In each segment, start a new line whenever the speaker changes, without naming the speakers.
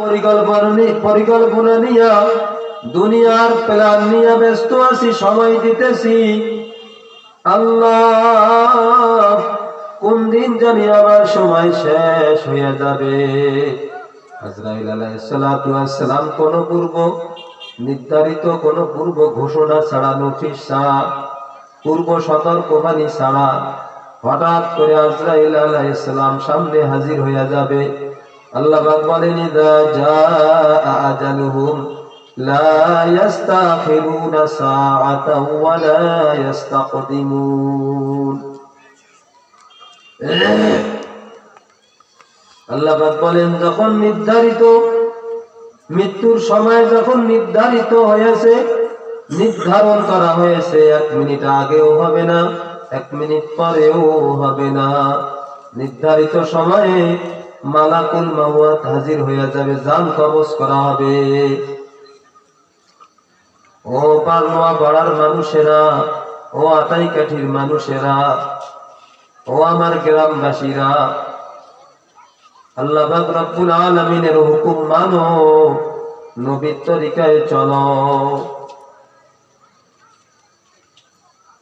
পরিকল্পনা পরিকল্পনা নিয়া দুনিয়ার প্ল্যান নিয়ে ব্যস্ত আছি, সময় দিতেছি। আল্লাহ, কোন দিন জানি আমার সময় শেষ হয়ে যাবে। কোন পূর্ব নির্ধারিত, কোন পূর্ব ঘোষণা ছাড়া, নোটিশ ছাড়া, পূর্ব সতর্কবাণী ছাড়া হঠাৎ করে আজরাইল আলাইসালাম সামনে হাজির হয়ে যাবে। আল্লাহ বলেন আল্লাহ বলেন, যখন নির্ধারিত, মৃত্যুর সময় যখন নির্ধারিত হয়েছে, নির্ধারণ করা হয়েছে, এক মিনিট আগেও হবে না, এক মিনিট পরেও হবে না। নির্ধারিত সময়ে মালাকুল মাওয়াত হাজির হয়ে যাবে, জান কবজ করা হবে। ও পারনোয়া পাড়ার মানুষেরা, ও আটাই কাঠির মানুষেরা, ও আমার গ্রামবাসীরা, আল্লাহ রব্বুল আলামিনের হুকুম মানো, নবীর তরিকায় চলো।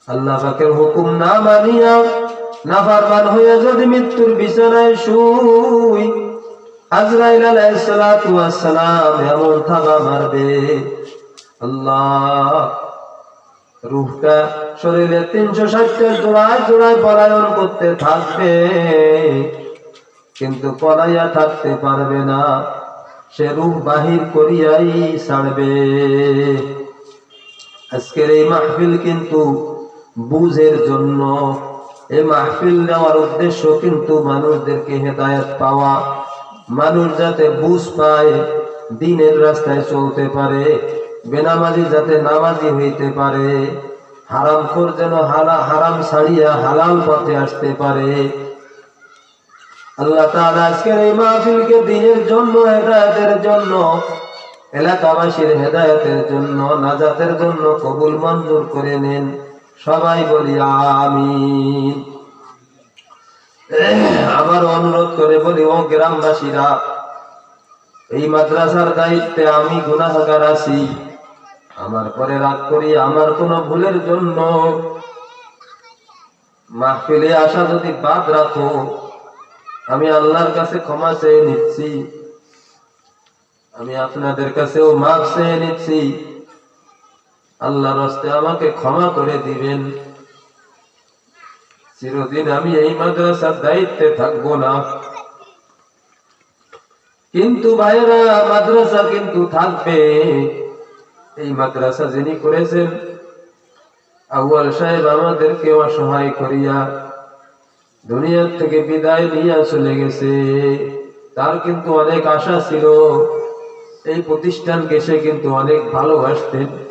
আল্লাহ পাকের হুকুম না মানিয়া নাফরমান হয়ে যদি মৃত্যুর বিছানায় শুই, আজরাইল আলাইহিস সালাতু ওয়াস সালাম এমন থাবা মারবে। আল্লাহ, রুহটা শরীরে তিনশো ষাটটা জোড়ায় জোড়ায় পলায়ন করতে থাকবে, কিন্তু পলাইয়া থাকতে পারবে না। সে রূপ বাহির করিয়াই ছাড়বে। আজকের এই মাহফিল কিন্তু বুঝের জন্য এই মাহফিল নেওয়ার উদ্দেশ্য কিন্তু মানুষদেরকে হেদায়ত পাওয়া। মানুষ যাতে বুঝ পায়, দিনের রাস্তায় চলতে পারে, বেনামাজি যাতে নামাজি হইতে পারে, হারাম খোর যেন হারাম ছাড়িয়া হালাল পথে আসতে পারে। আল্লাহ আজকের এই মাহফিলকে দিনের জন্য, হেদায়েতের জন্য, এলাকাবাসীর হেদায়েতের জন্য, নাজাতের জন্য কবুল মঞ্জুর করে নেন। সবাই বলি আমিন। আবার অনুরোধ করে বলি, ও গ্রামবাসীরা, এই মাদ্রাসার দায়িত্বে আমি গুনাহগার আছি। আমার পরে রাগ করি, আমার কোনো ভুলের জন্য। মাহফিলে আসা যদি বাদ রাখো, আমি আল্লাহর কাছে ক্ষমা চেয়ে নিচ্ছি। আমি আপনাদের কাছেও মাফ চেয়ে নিচ্ছি। আল্লাহর হস্তে আমাকে ক্ষমা করে দিবেন। চিরদিন আমি এই মাদ্রাসার দায়িত্বে থাকব না। কিন্তু ভাইরা মাদ্রাসা কিন্তু থাকবে। এই মাদ্রাসা যিনি করেছেন, আউয়াল সাহেব আমাদেরকে অসহায় করিয়া দুনিয়ার থেকে বিদায় নিয়ে চলে গেছে। তার কিন্তু অনেক আশা ছিল। এই প্রতিষ্ঠানকে সে কিন্তু অনেক ভালোবাসতেন।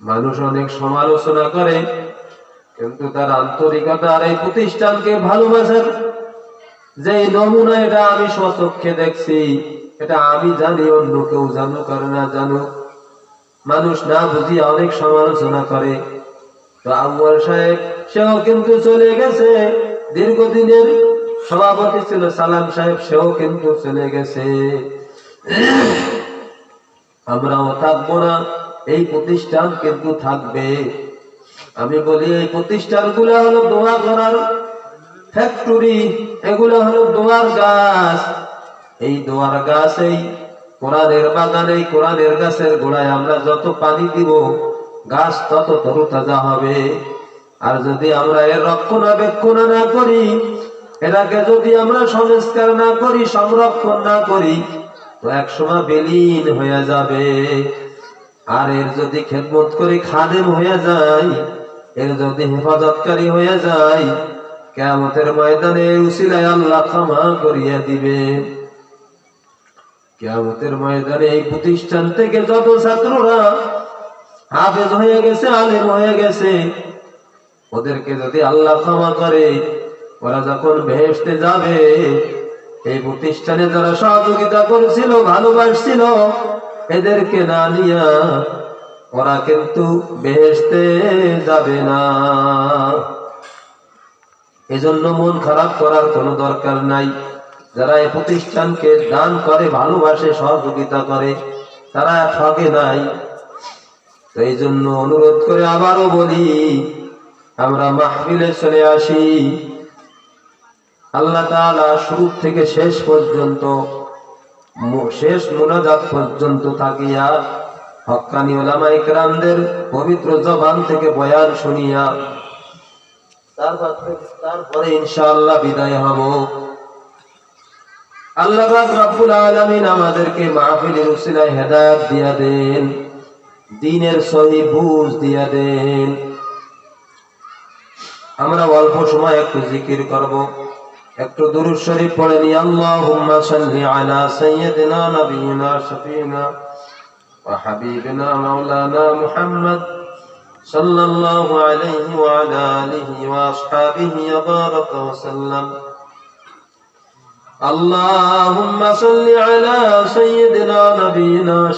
মানুষ অনেক সমালোচনা করে, কিন্তু তার আন্তরিকতা আর এই প্রতিষ্ঠানকে ভালোবাসার যে নমুনা, এটা আমি স্বচক্ষে দেখছি। এটা আমি জানি, অন্য কেউ জানুক আর না জানুক। মানুষ না বুঝিয়ে অনেক সমালোচনা করে। সাহেব, সেও কিন্তু চলে গেছে। দীর্ঘদিনের সভাপতি ছিল সালাম সাহেব, সেও কিন্তু চলে গেছে। আমরাও থাকব না এই প্রতিষ্ঠান কিন্তু থাকবে। আমি বলি, এই প্রতিষ্ঠানগুলো হলো দোয়া করার ফ্যাক্টরি এগুলো হলো দোয়ার গাছ। এই দোয়ার গাছ এই কোরআনের বাগানে কোরআনের গাছের গোড়ায় আমরা যত পানি দিব, গাছ তত তরুতাজা হবে। আর যদি আমরা এর রক্ষণাবেক্ষণ না করি, এটাকে যদি আমরা সংস্কার না করি, সংরক্ষণ না করি, তো একসময় বেলীন হয়ে যাবে। আর এর যদি খেদমত করি খাদেম হয়ে যায়, এর যদি হেফাজতকারী হয়ে যায় কেমতের ময়দানে উসিলায় আল্লাহ ক্ষমা করিয়া দিবে। কেমতের ময়দানে এই প্রতিষ্ঠান থেকে যত ছাত্ররা হাফেজ হয়ে গেছে, আলেম হয়ে গেছে, ওদেরকে যদি আল্লাহ ক্ষমা করে, ওরা যখন ভেসতে যাবে, এই প্রতিষ্ঠানে যারা সহযোগিতা করেছিল, ভালোবাসছিল এদেরকে না নিয়া ওরা কিন্তু বেহেসতে যাবে না। এজন্য মন খারাপ করার কোনো দরকার নাই। যারা এই প্রতিষ্ঠানকে দান করে, ভালোবাসে, সহযোগিতা করে, তারা ঠকে নাই। এই জন্য অনুরোধ করে আবারও বলি, আমরা মাহফিলে চলে আসি। আল্লাহ তাআলা শুরু থেকে শেষ পর্যন্ত শেষ মোনাজাত পর্যন্ত থাকিয়া হক্কানি ওলামা ইকরামদের পবিত্র জবান থেকে বয়ান শুনিয়া, তারপর- ইনশাআল্লাহ বিদায় হব। আল্লাহ রব্বুল আলামিন আমাদেরকে মাহফিলের উসিলায় হেদায়েত দিয়া দেন, দিনের সহি বুঝ দিয়া দেন। আমরা অল্প সময় একটু জিকির করব। একটু দুরূদ শরীফ পড়ে নি আল্লাহুম্মা সাল্লি আলা সাইয়্যিদিনা নাবিয়িনা শাফিনা ওয়া হাবিবিনা মাওলানা মুহাম্মদ সাল্লাল্লাহু আলাইহি ওয়া আলা আলিহি ওয়া আসহাবিহি ওয়া বারাকা ওয়া সাল্লাম اللهم صل على سيدنا نبينا